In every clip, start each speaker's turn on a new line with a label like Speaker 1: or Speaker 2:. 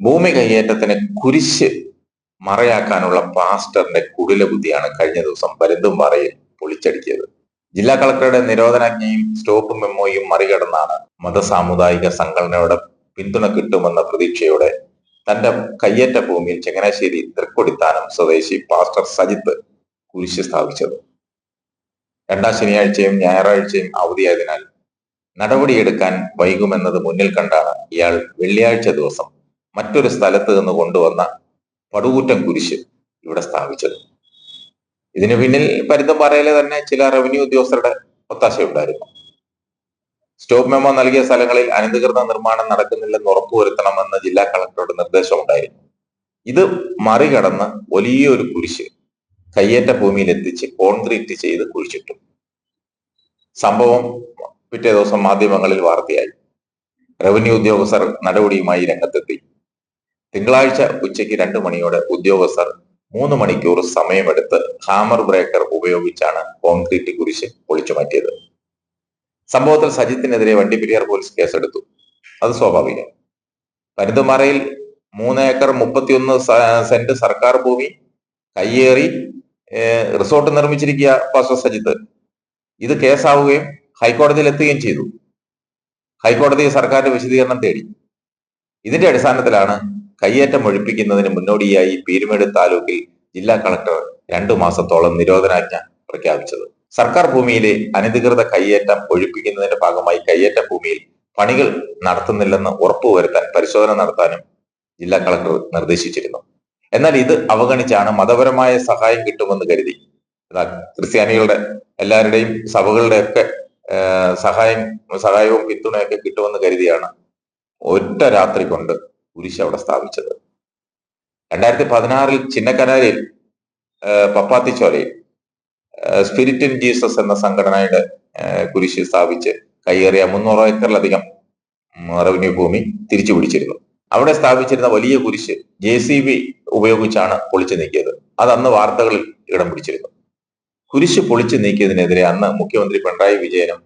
Speaker 1: ഭൂമി കയ്യേറ്റത്തിന് കുരിശ് മറയാക്കാനുള്ള പാസ്റ്ററിന്റെ കുടില ബുദ്ധിയാണ് കഴിഞ്ഞ ദിവസം പരുന്തുംപാറയിൽ പൊളിച്ചടിച്ചത് ജില്ലാ കളക്ടറുടെ നിരോധനാജ്ഞയും സ്റ്റോപ്പ് മെമ്മോയും മറികടന്നാണ് മതസാമുദായിക സംഘടനയുടെ പിന്തുണ കിട്ടുമെന്ന പ്രതീക്ഷയോടെ തന്റെ കയ്യേറ്റ ഭൂമിയിൽ ചങ്ങനാശ്ശേരി തൃക്കൊടിത്താനം സ്വദേശി പാസ്റ്റർ സജിത്ത് കുരിശ് സ്ഥാപിച്ചത്. രണ്ടാം ശനിയാഴ്ചയും ഞായറാഴ്ചയും അവധിയായതിനാൽ നടപടിയെടുക്കാൻ വൈകുമെന്നത് മുന്നിൽ കണ്ടാണ് ഇയാൾ വെള്ളിയാഴ്ച ദിവസം മറ്റൊരു സ്ഥലത്ത് നിന്ന് കൊണ്ടുവന്ന പടുകൂറ്റൻ കുരിശ് ഇവിടെ സ്ഥാപിച്ചത്. ഇതിനു പിന്നിൽ പരുത്തമ്പാറയിലെ തന്നെ ചില റവന്യൂ ഉദ്യോഗസ്ഥരുടെ ഒത്താശയുണ്ടായിരുന്നു. സ്റ്റോപ്പ് മെമ്മോ നൽകിയ സ്ഥലങ്ങളിൽ അനധികൃത നിർമ്മാണം നടക്കുന്നില്ലെന്ന് ഉറപ്പുവരുത്തണമെന്ന് ജില്ലാ കളക്ടറുടെ നിർദ്ദേശമുണ്ടായിരുന്നു. ഇത് മറികടന്ന് വലിയൊരു കുരിശ് കയ്യേറ്റ ഭൂമിയിൽ എത്തിച്ച് കോൺക്രീറ്റ് ചെയ്ത് കുഴിച്ചിട്ടു. സംഭവം പിറ്റേ ദിവസം മാധ്യമങ്ങളിൽ വാർത്തയായി. റവന്യൂ ഉദ്യോഗസ്ഥർ നടപടിയുമായി രംഗത്തെത്തി. തിങ്കളാഴ്ച ഉച്ചയ്ക്ക് രണ്ടു മണിയോടെ ഉദ്യോഗസ്ഥർ മൂന്ന് മണിക്കൂർ സമയമെടുത്ത് ഹാമർ ബ്രേക്കർ ഉപയോഗിച്ചാണ് കോൺക്രീറ്റ് കുരിശ് പൊളിച്ചു മാറ്റിയത്. സംഭവത്തിൽ സജിത്തിനെതിരെ വണ്ടിപ്പെരിയാർ പോലീസ് കേസെടുത്തു. അത് സ്വാഭാവികം. പരുന്തുമറയിൽ മൂന്ന് ഏക്കർ മുപ്പത്തിയൊന്ന് സെന്റ് സർക്കാർ ഭൂമി കയ്യേറി റിസോർട്ട് നിർമ്മിച്ചിരിക്കുക പാസ്റ്റർ സജിത്ത്. ഇത് കേസാവുകയും ഹൈക്കോടതിയിൽ എത്തുകയും ചെയ്തു. ഹൈക്കോടതി സർക്കാരിന്റെ വിശദീകരണം തേടി. ഇതിന്റെ അടിസ്ഥാനത്തിലാണ് കയ്യേറ്റം ഒഴിപ്പിക്കുന്നതിന് മുന്നോടിയായി പീരുമേട് താലൂക്കിൽ ജില്ലാ കളക്ടർ രണ്ടു മാസത്തോളം നിരോധനാജ്ഞ പ്രഖ്യാപിച്ചത്. സർക്കാർ ഭൂമിയിലെ അനധികൃത കയ്യേറ്റം ഒഴിപ്പിക്കുന്നതിന്റെ ഭാഗമായി കയ്യേറ്റ ഭൂമിയിൽ പണികൾ നടത്തുന്നില്ലെന്ന് ഉറപ്പുവരുത്താൻ പരിശോധന നടത്താനും ജില്ലാ കളക്ടർ നിർദ്ദേശിച്ചിരുന്നു. എന്നാൽ ഇത് അവഗണിച്ചാണ് മതപരമായ സഹായം കിട്ടുമെന്ന് കരുതി. ക്രിസ്ത്യാനികളുടെ എല്ലാവരുടെയും സഭകളുടെ ഒക്കെ സഹായം സഹായവും പിന്തുണയൊക്കെ കിട്ടുമെന്ന് കരുതിയാണ് ഒറ്റ രാത്രി കൊണ്ട് കുരിശ് അവിടെ സ്ഥാപിച്ചത്. രണ്ടായിരത്തി പതിനാറിൽ ചിന്നക്കനാലിൽ പപ്പാത്തിച്ചോലയിൽ സ്പിരിറ്റ് ഇൻ ജീസസ് എന്ന സംഘടനയുടെ കുരിശ് സ്ഥാപിച്ച് കയ്യേറിയ മുന്നൂറ് ഏക്കറിലധികം റവന്യൂ ഭൂമി തിരിച്ചു പിടിച്ചിരുന്നു. അവിടെ സ്ഥാപിച്ചിരുന്ന വലിയ കുരിശ് ജെ സി ബി ഉപയോഗിച്ചാണ് പൊളിച്ചു നീക്കിയത്. അത് അന്ന് വാർത്തകളിൽ ഇടം പിടിച്ചിരുന്നു. കുരിശ് പൊളിച്ചു നീക്കിയതിനെതിരെ അന്ന് മുഖ്യമന്ത്രി പിണറായി വിജയനും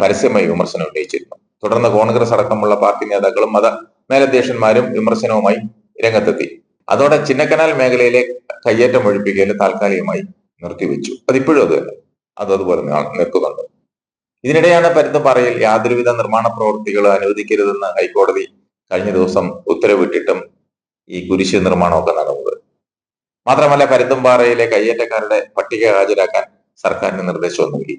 Speaker 1: പരസ്യമായി വിമർശനം ഉന്നയിച്ചിരുന്നു. തുടർന്ന് കോൺഗ്രസ് അടക്കമുള്ള പാർട്ടി നേതാക്കളും മത മേലധ്യക്ഷന്മാരും വിമർശനവുമായി രംഗത്തെത്തി. അതോടെ ചിന്നക്കനാൽ മേഖലയിലെ കയ്യേറ്റം ഒഴിപ്പിക്കൽ താൽക്കാലികമായി നിർത്തിവെച്ചു. അതിപ്പോഴും അത് തന്നെ. അത് അതുപോലെ നിൽക്കുന്നുണ്ട്. ഇതിനിടെയാണ് പരുത്തപ്പാറയിൽ യാതൊരുവിധ നിർമ്മാണ പ്രവൃത്തികൾ അനുവദിക്കരുതെന്ന് ഹൈക്കോടതി കഴിഞ്ഞ ദിവസം ഉത്തരവിട്ടിട്ടും ഈ കുരിശ് നിർമ്മാണമൊക്കെ നടന്നത്. മാത്രമല്ല പരുന്തുംപാറയിലെ കയ്യേറ്റക്കാരുടെ പട്ടിക ഹാജരാക്കാൻ സർക്കാരിന് നിർദ്ദേശം നൽകി.